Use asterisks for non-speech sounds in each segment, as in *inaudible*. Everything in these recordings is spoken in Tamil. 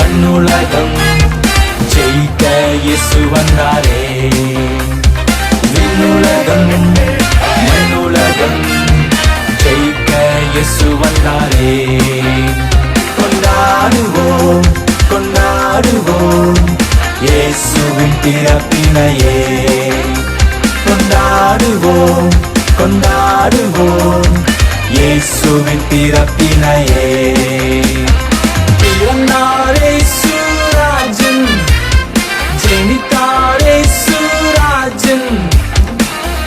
மண்ணுலகம் ஜெயிக்க இயேசு வந்தாரே விண்ணுலகம் மண்ணுலகம் ஜெயிக்க இயேசு வந்தாரே கொண்டாடுவோம் கொண்டாடுவோம் இயேசுவின் பிறப்பினையே கொண்டாடுவோம் கொண்டாடுவோம் இயேசுவின் பிறப்பினையே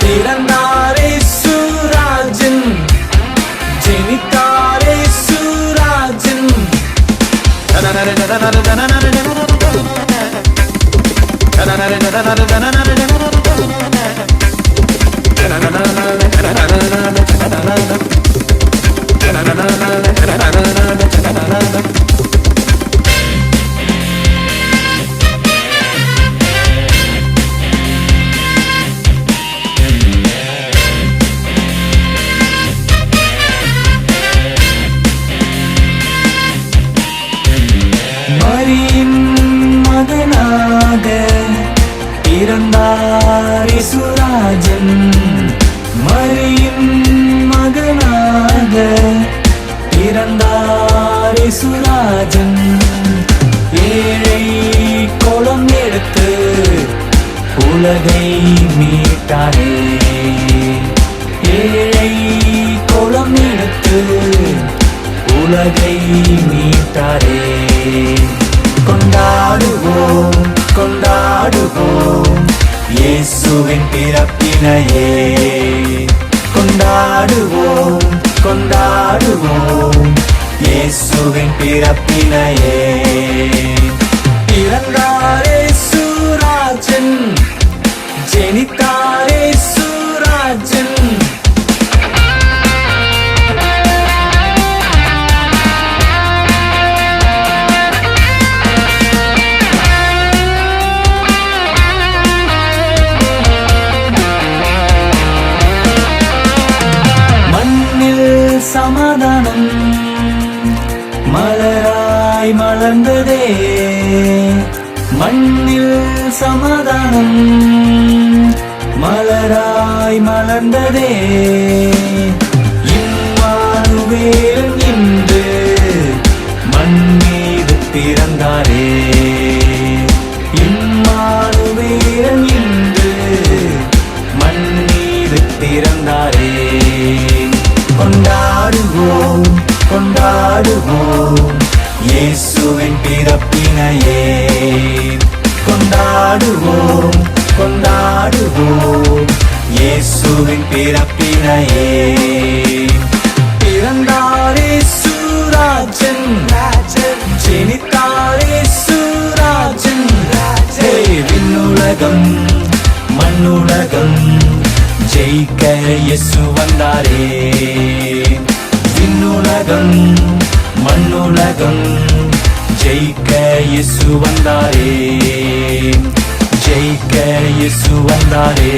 பிறந்தாரே சுராஜன். ஜெனித்தாரே சுராஜன். மரியின் *laughs* பிறந்தார் இசுராஜன் ஏழை கோலம் எடுத்து உலகை மீட்டாரே. ஏழை கோலம் எடுத்து உலகை மீட்டாரே. கொண்டாடுவோம் கொண்டாடுவோம். இயேசுவின் பிறப்பினையே. இயேசுவின் பிறப்பினையே. பிறந்தாரே சூராஜன் ஜெனித்தாரே மலர்ந்ததே. மண்ணில் சமாதானம் மலராய் மலர்ந்ததே. இம்மானுவேல் இன்று மண் மீது பிறந்தாரே. இயேசுவின் பிறப்பினையே. பிறந்தாரே சூராஜன் ஜெனித்தாரே சூராஜன் ஹே, விண்ணுலகம் மண்ணுலகம் ஜெயிக்க இயேசு வந்தாரே. விண்ணுலகம் மண்ணுலகம் ஜெயிக்க இயேசு வந்தாரே. ஜெயிக்க இயேசு வந்தாரே.